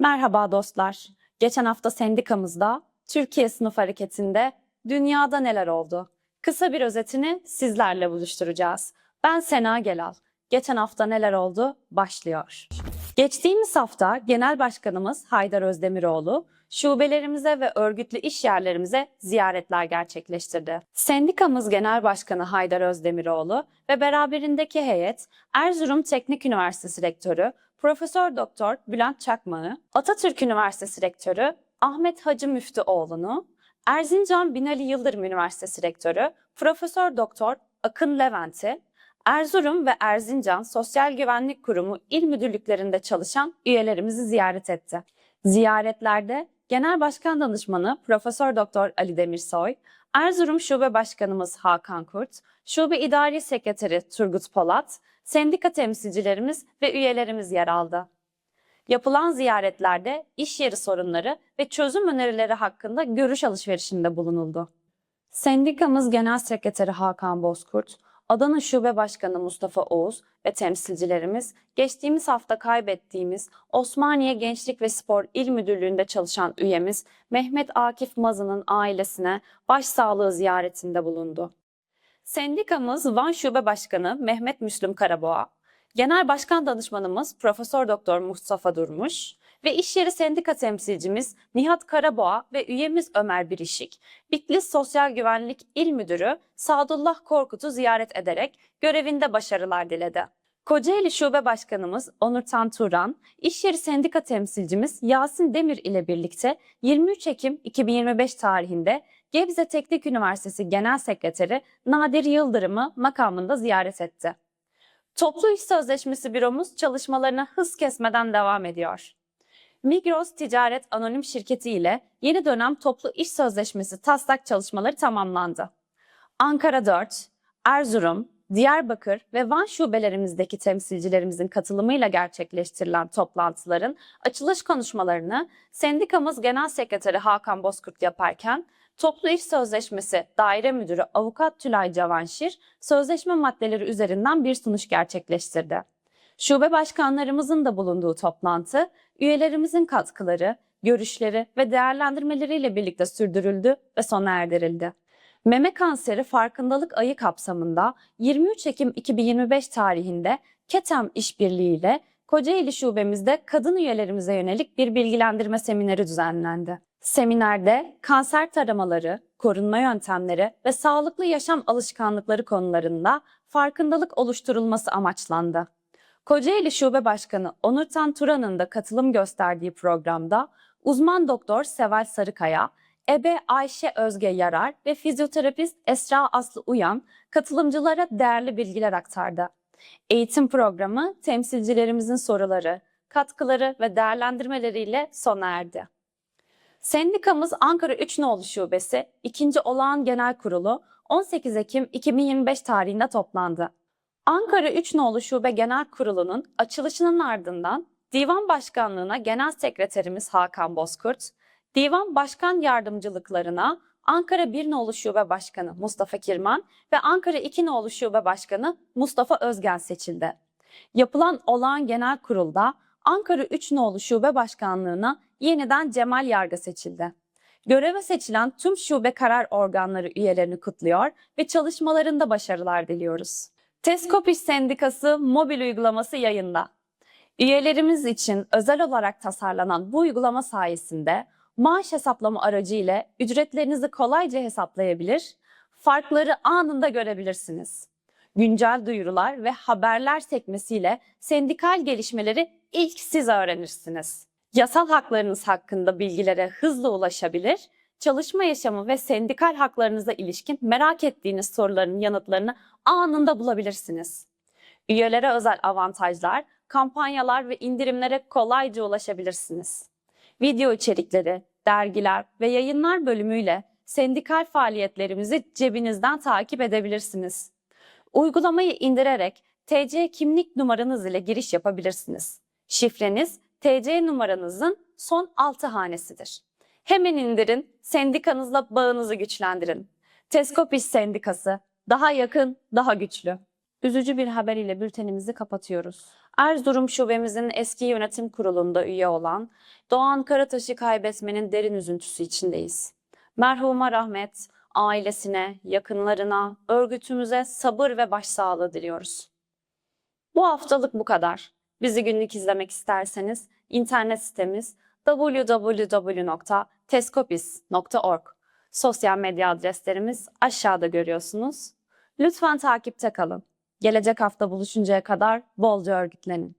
Merhaba dostlar. Geçen hafta sendikamızda Türkiye Sınıf Hareketi'nde dünyada neler oldu? Kısa bir özetini sizlerle buluşturacağız. Ben Sena Gelal. Geçen hafta neler oldu? Başlıyor. Geçtiğimiz hafta Genel Başkanımız Haydar Özdemiroğlu şubelerimize ve örgütlü iş yerlerimize ziyaretler gerçekleştirdi. Sendikamız Genel Başkanı Haydar Özdemiroğlu ve beraberindeki heyet Erzurum Teknik Üniversitesi Rektörü Profesör Doktor Bülent Çakmağı, Atatürk Üniversitesi Rektörü Ahmet Hacı Müftüoğlu'nu, Erzincan Binali Yıldırım Üniversitesi Rektörü Profesör Doktor Akın Levent'i, Erzurum ve Erzincan Sosyal Güvenlik Kurumu il müdürlüklerinde çalışan üyelerimizi ziyaret etti. Ziyaretlerde Genel Başkan Danışmanı Profesör Doktor Ali Demirsoy, Erzurum Şube Başkanımız Hakan Kurt, Şube İdari Sekreteri Turgut Polat, sendika temsilcilerimiz ve üyelerimiz yer aldı. Yapılan ziyaretlerde iş yeri sorunları ve çözüm önerileri hakkında görüş alışverişinde bulunuldu. Sendikamız Genel Sekreteri Hakan Bozkurt, Adana Şube Başkanı Mustafa Oğuz ve temsilcilerimiz geçtiğimiz hafta kaybettiğimiz Osmaniye Gençlik ve Spor İl Müdürlüğü'nde çalışan üyemiz Mehmet Akif Mazı'nın ailesine başsağlığı ziyaretinde bulundu. Sendikamız Van Şube Başkanı Mehmet Müslüm Karaboğa, Genel Başkan Danışmanımız Profesör Doktor Mustafa Durmuş ve iş yeri sendika temsilcimiz Nihat Karaboğa ve üyemiz Ömer Birişik, Bitlis Sosyal Güvenlik İl Müdürü Sadullah Korkut'u ziyaret ederek görevinde başarılar diledi. Kocaeli Şube Başkanımız Onur Tanturan, iş yeri sendika temsilcimiz Yasin Demir ile birlikte 23 Ekim 2025 tarihinde Gebze Teknik Üniversitesi Genel Sekreteri Nadir Yıldırım'ı makamında ziyaret etti. Toplu İş Sözleşmesi Büromuz çalışmalarına hız kesmeden devam ediyor. Migros Ticaret Anonim Şirketi ile yeni dönem toplu iş sözleşmesi taslak çalışmaları tamamlandı. Ankara 4, Erzurum, Diyarbakır ve Van şubelerimizdeki temsilcilerimizin katılımıyla gerçekleştirilen toplantıların açılış konuşmalarını sendikamız Genel Sekreteri Hakan Bozkurt yaparken Toplu İş Sözleşmesi Daire Müdürü Avukat Tülay Cavanşir sözleşme maddeleri üzerinden bir sunuş gerçekleştirdi. Şube başkanlarımızın da bulunduğu toplantı, üyelerimizin katkıları, görüşleri ve değerlendirmeleriyle birlikte sürdürüldü ve sona erdirildi. Meme kanseri farkındalık ayı kapsamında 23 Ekim 2025 tarihinde KETEM işbirliği ile Kocaeli şubemizde kadın üyelerimize yönelik bir bilgilendirme semineri düzenlendi. Seminerde kanser taramaları, korunma yöntemleri ve sağlıklı yaşam alışkanlıkları konularında farkındalık oluşturulması amaçlandı. Kocaeli Şube Başkanı Onur Tanturan'ın da katılım gösterdiği programda uzman doktor Seval Sarıkaya, ebe Ayşe Özge Yarar ve fizyoterapist Esra Aslı Uyan katılımcılara değerli bilgiler aktardı. Eğitim programı temsilcilerimizin soruları, katkıları ve değerlendirmeleriyle sona erdi. Sendikamız Ankara 3 Nolu Şubesi 2. Olağan Genel Kurulu 18 Ekim 2025 tarihinde toplandı. Ankara 3 Nolu Şube Genel Kurulu'nun açılışının ardından Divan Başkanlığı'na Genel Sekreterimiz Hakan Bozkurt, Divan Başkan Yardımcılıklarına Ankara 1 Nolu Şube Başkanı Mustafa Kirman ve Ankara 2 Nolu Şube Başkanı Mustafa Özgen seçildi. Yapılan olağan genel kurulda Ankara 3 Nolu Şube Başkanlığı'na yeniden Cemal Yargı seçildi. Göreve seçilen tüm şube karar organları üyelerini kutluyor ve çalışmalarında başarılar diliyoruz. Teskop Sendikası mobil uygulaması yayında. Üyelerimiz için özel olarak tasarlanan bu uygulama sayesinde maaş hesaplama aracı ile ücretlerinizi kolayca hesaplayabilir, farkları anında görebilirsiniz. Güncel duyurular ve haberler sekmesiyle sendikal gelişmeleri ilk siz öğrenirsiniz. Yasal haklarınız hakkında bilgilere hızla ulaşabilir, çalışma yaşamı ve sendikal haklarınıza ilişkin merak ettiğiniz soruların yanıtlarını anında bulabilirsiniz. Üyelere özel avantajlar, kampanyalar ve indirimlere kolayca ulaşabilirsiniz. Video içerikleri, dergiler ve yayınlar bölümüyle sendikal faaliyetlerimizi cebinizden takip edebilirsiniz. Uygulamayı indirerek TC kimlik numaranız ile giriş yapabilirsiniz. Şifreniz TC numaranızın son 6 hanesidir. Hemen indirin, sendikanızla bağınızı güçlendirin. Teskop İş Sendikası daha yakın, daha güçlü. Üzücü bir haber ile bültenimizi kapatıyoruz. Erzurum Şubemizin eski yönetim kurulunda üye olan Doğan Karataş'ı kaybetmenin derin üzüntüsü içindeyiz. Merhuma rahmet, ailesine, yakınlarına, örgütümüze sabır ve başsağlığı diliyoruz. Bu haftalık bu kadar. Bizi günlük izlemek isterseniz internet sitemiz www.teskopis.org. Sosyal medya adreslerimiz aşağıda görüyorsunuz. Lütfen takipte kalın. Gelecek hafta buluşuncaya kadar bolca örgütlenin.